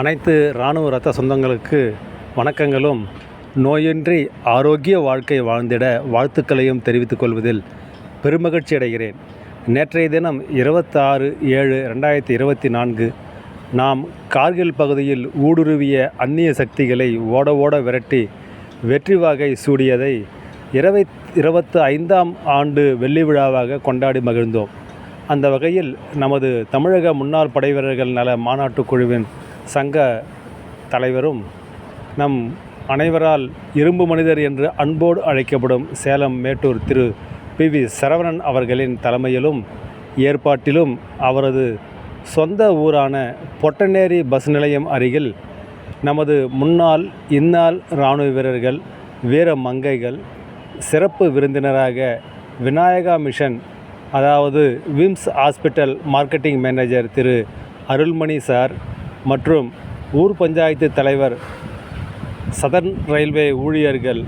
அனைத்து இராணுவ ரத்த சொந்தங்களுக்கு வணக்கங்களும். நோயின்றி ஆரோக்கிய வாழ்க்கை வாழ்ந்திட வாழ்த்துக்களையும் தெரிவித்துக் கொள்வதில் பெருமகிழ்ச்சி அடைகிறேன். நேற்றைய தினம் இருபத்தாறு ஏழு ரெண்டாயிரத்தி இருபத்தி நான்கு நாம் கார்கில் பகுதியில் ஊடுருவிய அந்நிய சக்திகளை ஓட ஓட விரட்டி வெற்றி வாகை சூடியதை இரவை இருபத்து ஐந்தாம் ஆண்டு வெள்ளி விழாவாக கொண்டாடி மகிழ்ந்தோம். அந்த வகையில் நமது தமிழக முன்னாள் படைவீரர்கள் நல மாநாட்டுக் குழுவின் சங்க தலைவரும் நம் அனைவரால் இரும்பு மனிதர் என்று அன்போடு அழைக்கப்படும் சேலம் மேட்டூர் திரு பி வி சரவணன் அவர்களின் தலைமையிலும் ஏற்பாட்டிலும் அவரது சொந்த ஊரான பொட்டநேரி பஸ் நிலையம் அருகில் நமது முன்னாள் இந்நாள் இராணுவ வீரர்கள் வீர மங்கைகள் சிறப்பு விருந்தினராக விநாயகா மிஷன் அதாவது VIMS hospital marketing manager Thiru Arulmani sir மற்றும் ஊர் பஞ்சாயத்து தலைவர் சதர்ன் ரயில்வே ஊழியர்கள்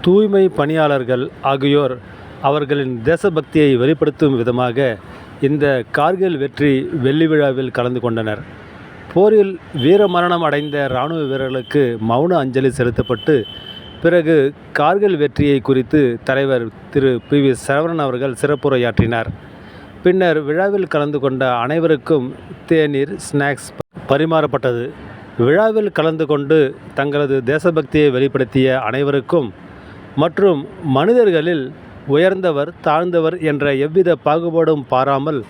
தூய்மை பணியாளர்கள் ஆகியோர் அவர்களின் தேசபக்தியை வெளிப்படுத்தும் விதமாக இந்த கார்கில் வெற்றி வெள்ளி விழாவில் கலந்து கொண்டனர். போரில் வீரமரணம் அடைந்த இராணுவ வீரர்களுக்கு மௌன அஞ்சலி செலுத்தப்பட்டு பிறகு கார்கில் வெற்றியை குறித்து தலைவர் திரு. பி. வி. சரவணன் அவர்கள் சிறப்புரையாற்றினார். பின்னர் விழாவில் கலந்து கொண்ட அனைவருக்கும் தேநீர் ஸ்நாக்ஸ் பரிமாறப்பட்டது. விழாவில் கலந்து கொண்டு தங்களது தேசபக்தியை வெளிப்படுத்திய அனைவருக்கும் மற்றும் மனிதர்களில் உயர்ந்தவர் தாழ்ந்தவர் என்ற எவ்வித பாகுபாடும் பாராமல்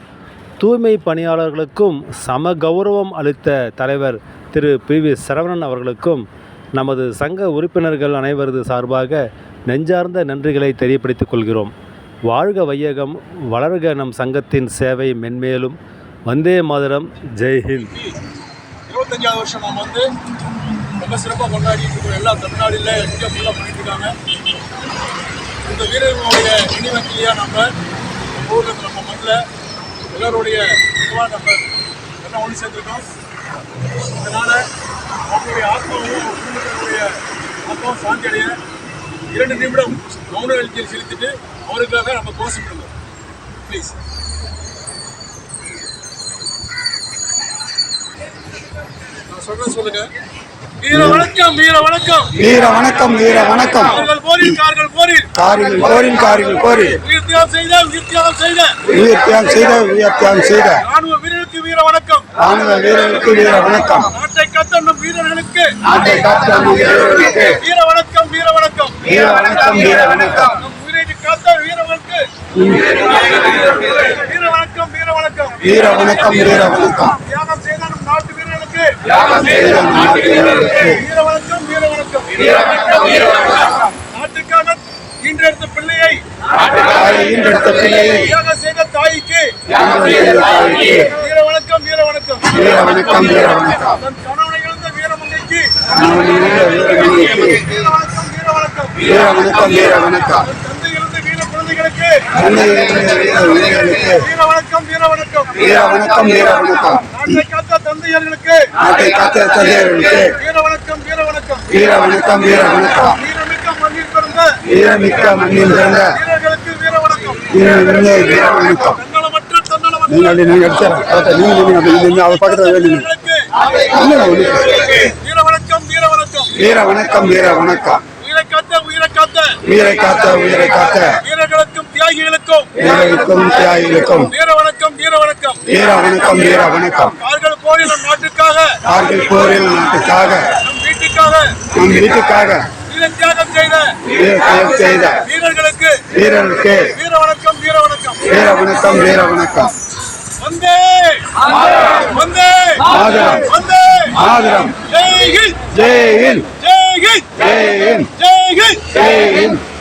தூய்மை பணியாளர்களுக்கும் சம கௌரவம் அளித்த தலைவர் திரு. பி. வி. சரவணன் அவர்களுக்கும் நமது சங்க உறுப்பினர்கள் அனைவரது சார்பாக நெஞ்சார்ந்த நன்றிகளை தெரியப்படுத்திக் கொள்கிறோம். வாழ்க வையகம் வளர்க நம் சங்கத்தின் சேவை மென்மேலும். வந்தே மாதரம் ஜெய்ஹிந்த் இருபத்தஞ்சாவது வருஷம் நம்ம வந்து ரொம்ப சிறப்பாக கொண்டாடிட்டு எல்லா தமிழ்நாடுல இந்தியா ஃபுல்லாக பண்ணிட்டு இருக்காங்க. இந்த வீரர்களுடைய நினைவஞ்சலியாக நம்ம ஊரில் நம்ம மண்ணில் எல்லாருடைய இதுவாக நம்ம எல்லாம் ஒன்று சேர்ந்துருக்கோம் அதனால் அவங்களுடைய ஆத்மாவும் குடும்பத்தினுடைய ஆத்மாவும் சாந்தி அடைய இரண்டு நிமிடம் மௌன எழுச்சியில் செலுத்திட்டு அவருக்காக நம்ம கோஷம் பண்ணுவோம் ப்ளீஸ் வீர வணக்கம் வீர வணக்கம். வீர வணக்கம் வீர வணக்கம். போரில் கார்கள் போரில். காரில் கோரின் காரில் கோரி உயிர் தியாகம் செய்த உயிர் தியாகம் செய்த. உயிர் தியாகம் செய்த உயிர் தியாகம் செய்த. ராணுவ வீரர்களுக்கு வீர வணக்கம். ராணுவ வீரர்களுக்கு வீர வணக்கம். நாட்டை காத்த நம் வீரர்களுக்கு. நாட்டை காத்த நம் வீரர்களுக்கு. வீர வணக்கம் வீர வணக்கம். வீர வணக்கம் வீர வணக்கம். நம் உயிரை காத்த வீரர்களுக்கு. வீர வணக்கம் வீர வணக்கம். வீர வணக்கம் வீர வணக்கம் தியாகம் செய்த நம் நாட்டு நாட்டு வீரர்களுக்கு வீர வணக்கம் வீர வணக்கம் வீர வணக்கம் வீர வணக்கம் நாட்டுக்காக ஈன்றெடுத்த பிள்ளையை ஈன்றெடுத்த பிள்ளையை தியாகம் செய்த தாய்க்கு தியாகம் செய்த தாய்க்கு வீர வணக்கம் வீர வணக்கம் வீர வணக்கம் வீர வணக்கம் தன் கணவனை இழந்த வீரமங்கைக்கு வீர வணக்கம் வீர வணக்கம் வீர வணக்கம் வீர வணக்கம் வீர வீரர்களுக்கு வீர வணக்கம் வீர வணக்கம் வீர வணக்கம் வீர வணக்கம் நாட்டை காத்த தந்தையர்களுக்கு நாட்டை காத்த தந்தையர்களுக்கு வீர வணக்கம் வீர வணக்கம் வீர வணக்கம் வீர வணக்கம் வீரமிக்க மண்ணில் பிறந்த வீரமிக்க மண்ணில் பிறந்த வீரர்களுக்கு வீர வணக்கம் வீரர்களே வீர வணக்கம் தன்னலமற்ற தன்னலமற்ற நீங்க அப்படி நீங்க அடிச்சார? நீங்க நீங்க அப்படி நீங்க அவர் பக்கத்துல வீரர்களுக்கு வீர வணக்கம் வீர வணக்கம் வீர வணக்கம் வீர வணக்கம் உயிரை காத்த உயிரை காத்த. உயிரை காத்த உயிரை காத்த. தியாகிகளுக்கும் வீரர்களுக்கும் தியாகிகளுக்கும் வீர வணக்கம் வீர வணக்கம். வீர வணக்கம் வீர வணக்கம். கார்கள் போரில் நம் நாட்டுக்காக. கார்கில் போரில் நாட்டுக்காக. நம் வீட்டுக்காக. நம் வீட்டுக்காக. வீர தியாகம் செய்த. வீர தியாகம் செய்த. வீரர்களுக்கு. வீரர்களுக்கு. வீர வணக்கம் வீர வணக்கம். வீர வணக்கம் வீர வணக்கம். வந்தே. வந்தே. ஆதரம். வந்தே. ஆதரம். ஜெய் ஹிந்த். ஜெய் ஹிந்த். ஜெய் ஹிந்த். ஜெய்